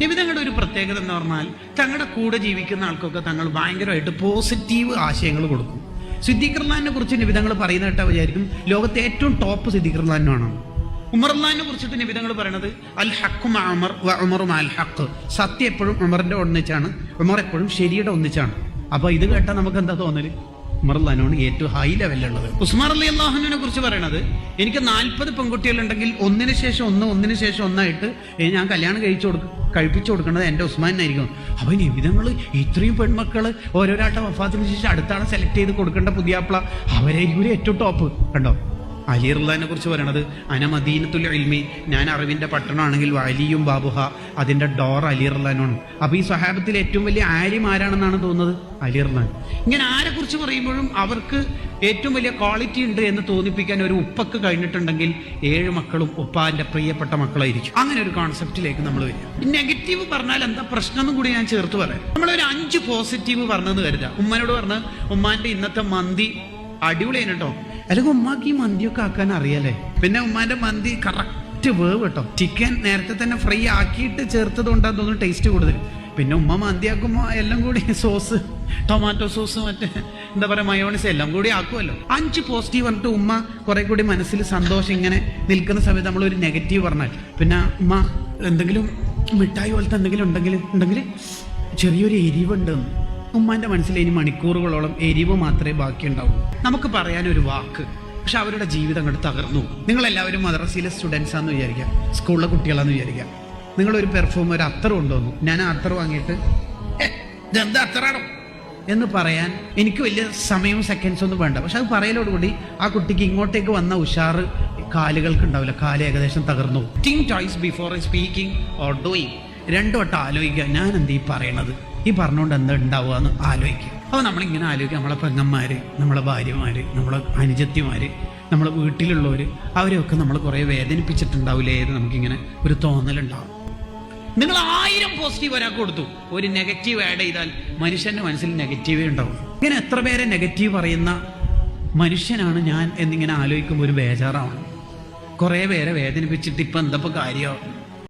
നബി തങ്ങളുടെ ഒരു പ്രത്യേകത എന്ന് പറഞ്ഞാൽ തങ്ങളുടെ കൂടെ ജീവിക്കുന്ന ആൾക്കൊക്കെ തങ്ങൾ ഭയങ്കരമായിട്ട് പോസിറ്റീവ് ആശയങ്ങൾ കൊടുക്കും. സിദ്ദീഖർലാനെ കുറിച്ച് നിമിതങ്ങൾ പറയുന്ന കേട്ടാ വിചാരിക്കും ലോകത്തെ ഏറ്റവും ടോപ്പ് സിദ്ദീഖർലാനാണ് ഉമർലാനെ കുറിച്ചിട്ട് നിമിതങ്ങൾ പറയണത് അൽ ഹക്കും അമർ ഉമറും അൽ ഹക്ക് സത്യം എപ്പോഴും ഉമറിന്റെ ഒന്നിച്ചാണ് ഉമർ എപ്പോഴും ശരിയുടെ ഒന്നിച്ചാണ്. അപ്പോൾ ഇത് കേട്ടാൽ നമുക്ക് എന്താ തോന്നൽ? ഉമർലാനാണ് ഏറ്റവും ഹൈ ലെവലുള്ളത് ഉസ്മാർ അലി അള്ളാഹുനെ കുറിച്ച് പറയണത് എനിക്ക് നാൽപ്പത് പെൺകുട്ടികളുണ്ടെങ്കിൽ ഒന്നിനു ശേഷം ഒന്ന് ഒന്നിനു ശേഷം ഒന്നായിട്ട് ഞാൻ കല്യാണം കഴിച്ചു കൊടുക്കും കഴിപ്പിച്ചു കൊടുക്കുന്നത് എന്റെ ഉസ്മാനായിരിക്കും. അപ്പൊ നിവിധങ്ങൾ ഇത്രയും പെൺമക്കൾ ഓരോരാട്ട വഫാത്തിന് ശേഷം അടുത്താണ് സെലക്ട് ചെയ്ത് കൊടുക്കേണ്ട പുതിയാപ്പിള അവരായിരിക്കും ഏറ്റവും ടോപ്പ് കണ്ടോ? അലി റുല്ലാനെ കുറിച്ച് പറയണത് അനമദീനത്തുൽ ഇൽമി. ഞാൻ അറിവിന്റെ പട്ടണമാണെങ്കിൽ അലിയും ബാബുഹ അതിന്റെ ഡോർ അലി റുല്ലാനാണ് അപ്പോൾ ഈ സഹാബത്തിൽ ഏറ്റവും വലിയ ആര്യം ആരാണെന്നാണ് തോന്നുന്നത്? അലി ഇങ്ങനെ ആരെക്കുറിച്ച് പറയുമ്പോഴും അവർക്ക് ഏറ്റവും വലിയ ക്വാളിറ്റി ഉണ്ട് എന്ന് തോന്നിപ്പിക്കാൻ ഒരു ഉപ്പക്ക് കഴിഞ്ഞിട്ടുണ്ടെങ്കിൽ ഏഴ് മക്കളും ഉപ്പാന്റെ പ്രിയപ്പെട്ട മക്കളായിരിക്കും. അങ്ങനെ ഒരു കോൺസെപ്റ്റിലേക്ക് നമ്മൾ വരിക. നെഗറ്റീവ് പറഞ്ഞാൽ എന്താ പ്രശ്നം എന്നും കൂടി ഞാൻ ചേർത്ത് പറയാം. നമ്മളൊരു അഞ്ച് പോസിറ്റീവ് പറഞ്ഞെന്ന് കരുതാം ഉമ്മനോട് പറഞ്ഞ് ഉമ്മാന്റെ ഇന്നത്തെ മന്തി അടിപൊളിയാണ് കേട്ടോ അല്ലെങ്കിൽ ഉമ്മാക്ക് ഈ മന്തിയൊക്കെ ആക്കാൻ അറിയാലേ? പിന്നെ ഉമ്മാന്റെ മന്തി കറക്റ്റ് വേവ് കേട്ടോ. ചിക്കൻ നേരത്തെ തന്നെ ഫ്രൈ ആക്കിയിട്ട് ചേർത്തത് കൊണ്ടാന്ന് തോന്നുന്നു ടേസ്റ്റ് കൂടുതൽ. പിന്നെ ഉമ്മ മന്തിയാക്കുമ്പോൾ എല്ലാം കൂടി സോസ് ടൊമാറ്റോ സോസ് മറ്റേ എന്താ പറയുക മയോണിസ് എല്ലാം കൂടി ആക്കുമല്ലോ അഞ്ച് പോസിറ്റീവ് പറഞ്ഞിട്ട് ഉമ്മ കുറെ കൂടി മനസ്സിൽ സന്തോഷം ഇങ്ങനെ നിൽക്കുന്ന സമയത്ത് നമ്മൾ ഒരു നെഗറ്റീവ് പറഞ്ഞാൽ. പിന്നെ ഉമ്മ എന്തെങ്കിലും മിഠായി പോലത്തെ എന്തെങ്കിലും ഉണ്ടെങ്കിൽ ഉണ്ടെങ്കിൽ ചെറിയൊരു എരിവുണ്ടെന്ന് ഉമ്മാന്റെ മനസ്സിൽ ഇനി മണിക്കൂറുകളോളം എരിവ് മാത്രമേ ബാക്കിയുണ്ടാവൂ. നമുക്ക് പറയാൻ ഒരു വാക്ക്. പക്ഷെ അവരുടെ ജീവിതം അങ്ങോട്ട് തകർന്നു നിങ്ങൾ എല്ലാവരും മദ്രസയിലെ സ്റ്റുഡൻസ് ആണെന്ന് വിചാരിക്കാം സ്കൂളിലെ കുട്ടികളാന്ന് വിചാരിക്കാം നിങ്ങൾ ഒരു പെർഫോം ഒരു അത്തർ കൊണ്ടുവന്നു. ഞാൻ അത്തർ വാങ്ങിയിട്ട് എന്താ അത്തറാണോ എന്ന് പറയാൻ എനിക്ക് വലിയ സമയവും സെക്കൻഡ്സ് ഒന്നും വേണ്ട. പക്ഷെ അത് പറയലോടുകൂടി ആ കുട്ടിക്ക് ഇങ്ങോട്ടേക്ക് വന്ന ഉഷാറ് കാലുകൾക്ക് ഉണ്ടാവില്ല. കാൽ ഏകദേശം തകർന്നു choice before speaking or doing രണ്ടു വട്ടം ആലോചിക്കുക. ഞാൻ എന്ത് ഈ പറയണത്? ഈ പറഞ്ഞുകൊണ്ട് എന്താ ഉണ്ടാവുക എന്ന് ആലോചിക്കുക. അപ്പോൾ നമ്മളിങ്ങനെ ആലോചിക്കുക. നമ്മളെ പെങ്ങന്മാര് നമ്മളെ ഭാര്യമാര് നമ്മളെ അനുജത്തിമാർ നമ്മളെ വീട്ടിലുള്ളവർ അവരെയൊക്കെ നമ്മൾ കുറേ വേദനിപ്പിച്ചിട്ടുണ്ടാവില്ലേ എന്ന് നമുക്കിങ്ങനെ ഒരു തോന്നലുണ്ടാവും. നിങ്ങൾ ആയിരം പോസിറ്റീവ് ഒരാൾക്ക് കൊടുത്തു. ഒരു നെഗറ്റീവ് ആഡ് ചെയ്താൽ മനുഷ്യന്റെ മനസ്സിൽ നെഗറ്റീവേ ഉണ്ടാവും. ഇങ്ങനെ എത്ര പേരെ നെഗറ്റീവ് പറയുന്ന മനുഷ്യനാണ് ഞാൻ എന്നിങ്ങനെ ആലോചിക്കുമ്പോൾ ഒരു ബേജാറാവണം. കുറേ പേരെ വേദനിപ്പിച്ചിട്ട് ഇപ്പം എന്തപ്പോൾ കാര്യമോ